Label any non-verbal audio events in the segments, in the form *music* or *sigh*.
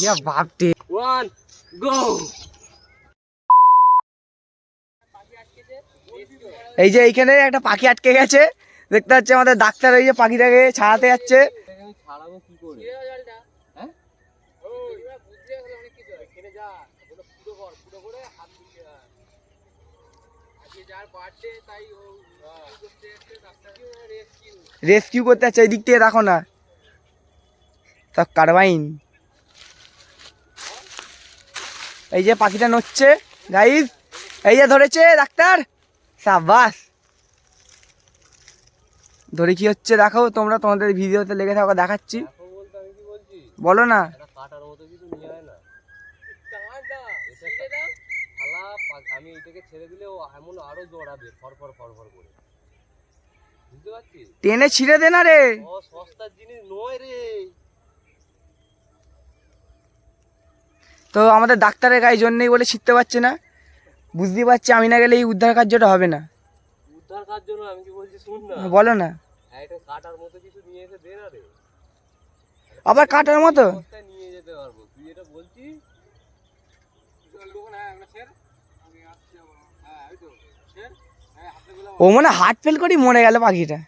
ইয়া বাপটে one go এই যে এইখানে একটা পাখি আটকে গেছে। দেখতে পাচ্ছি আমাদের ডাক্তার এই যে পাখিটাকে ছাড়াতে যাচ্ছে। ছাড়াবো কি করে হ্যাঁ? রেস্কিউ করতে এই দিক থেকে দেখো না। সব কারবাইন। এই যে পাখিটা নড়ছে গাইস এই যে ধরেছে ডাক্তার। সাবাস ধরে কি হচ্ছে দেখো তোমরা তোমাদের ভিডিওতে লেগে থাকো দেখাচ্ছি। বলো না। আমি এটাকে ছেড়ে দিলে ও এমন আরও জড়াবে করে। টেনে ছিঁড়ে দে না রে। ও সস্তার জিনিস নয় রে। তো আমাদের ডাক্তারের গায়ে জন্যই বলে শিখতে পারছে না। বুঝতে পারছি আমি না গেলে এই উদ্ধার কার্যটা হবে না। উদ্ধার কার জন্য আমি কি বলছি শুন না। বলো না। হ্যাঁ, কাটার মতো কিছু নিয়ে এসে দে না রে। আবার কাটার মতো? নিয়ে যেতে পারব। তুই এটা বলছিস? ও মনে হার্ট ফেল করি মরে গেল পাখিটা।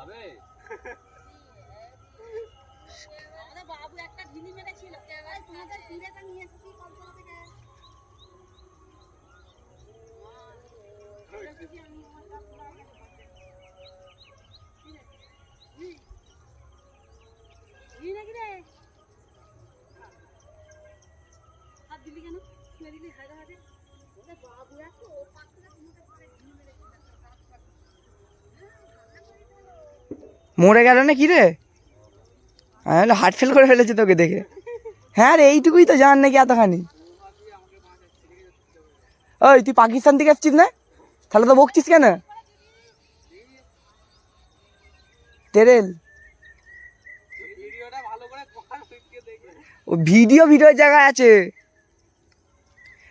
তুই ভাবে আমাদের বাবু একটা ঝিনি মেরেছিল। এবার তোমাদের পিড়েটা নিয়ে এসেছি কলকাতা থেকে। ঝিনি নাকি রে? হাত দিলি কেন? ছেড়ে দিলি হাতে হাতে। ওদের বাবু এত ওর পাশ থেকে মরে গেল না কি রে? আমি হার্ট ফেল করে ফেলেছি তোকে দেখে। হ্যাঁ রে, এইটুকুই তো জান নাকি এতখানি। ওই, তুই পাকিস্তান থেকে এসছিস না? তাহলে তো বকছিস কেন? তেরেল। ও, ভিডিও ভিডিও জায়গায় আছে।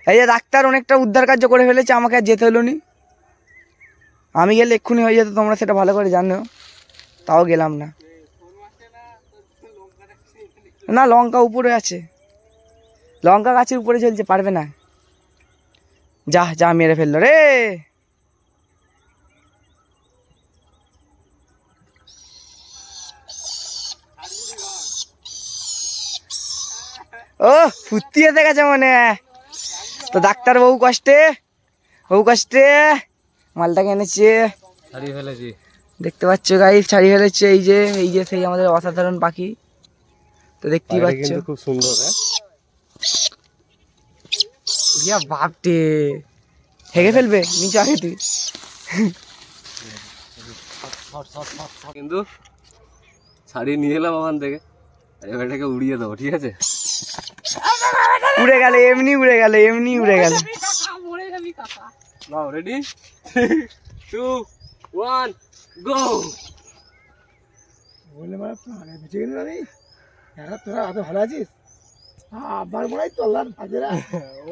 এই যে ডাক্তার অনেকটা উদ্ধার কার্য করে ফেলেছে, আমাকে আর যেতে হলো নি। আমি গেলে এক্ষুনি হয়ে যেত, তোমরা সেটা ভালো করে জানো। তাও গেলাম না। না, লঙ্কা উপরে আছে। লঙ্কা গাছের উপরে চলছে পারবে না। যা যা মেরে ফেলল রে। ও, ফুর্তি এসে গেছে মনে তো ডাক্তার বহু কষ্টে বহু কষ্টে, মালটাকে এনেছে। হারিয়ে ফেলেছি। দেখতে পাচ্ছ গাইস ছাড়িয়ে ফেলেছে এই যে এই যে সেই আমাদের অসাধারণ পাখি। তো দেখতেই পাচ্ছ। খুব সুন্দর হ্যাঁ? ইয়া বাপটে হেগে ফেলবে নিচে আগে তুই। কিন্তু ছাড়িয়ে নিয়ে এলাম ওখান থেকে। এবার এটাকে উড়িয়ে দেবো ঠিক আছে? উড়ে গেল এমনি উড়ে গেল এমনি উড়ে গেল। রেডি টু *laughs* ওয়ান গো বলে মানে প্রাণে বেঁচে গেল আমি তোরা এত ভালো আছিস? আবার মনে হয় তোর ফাঁকেরা *laughs*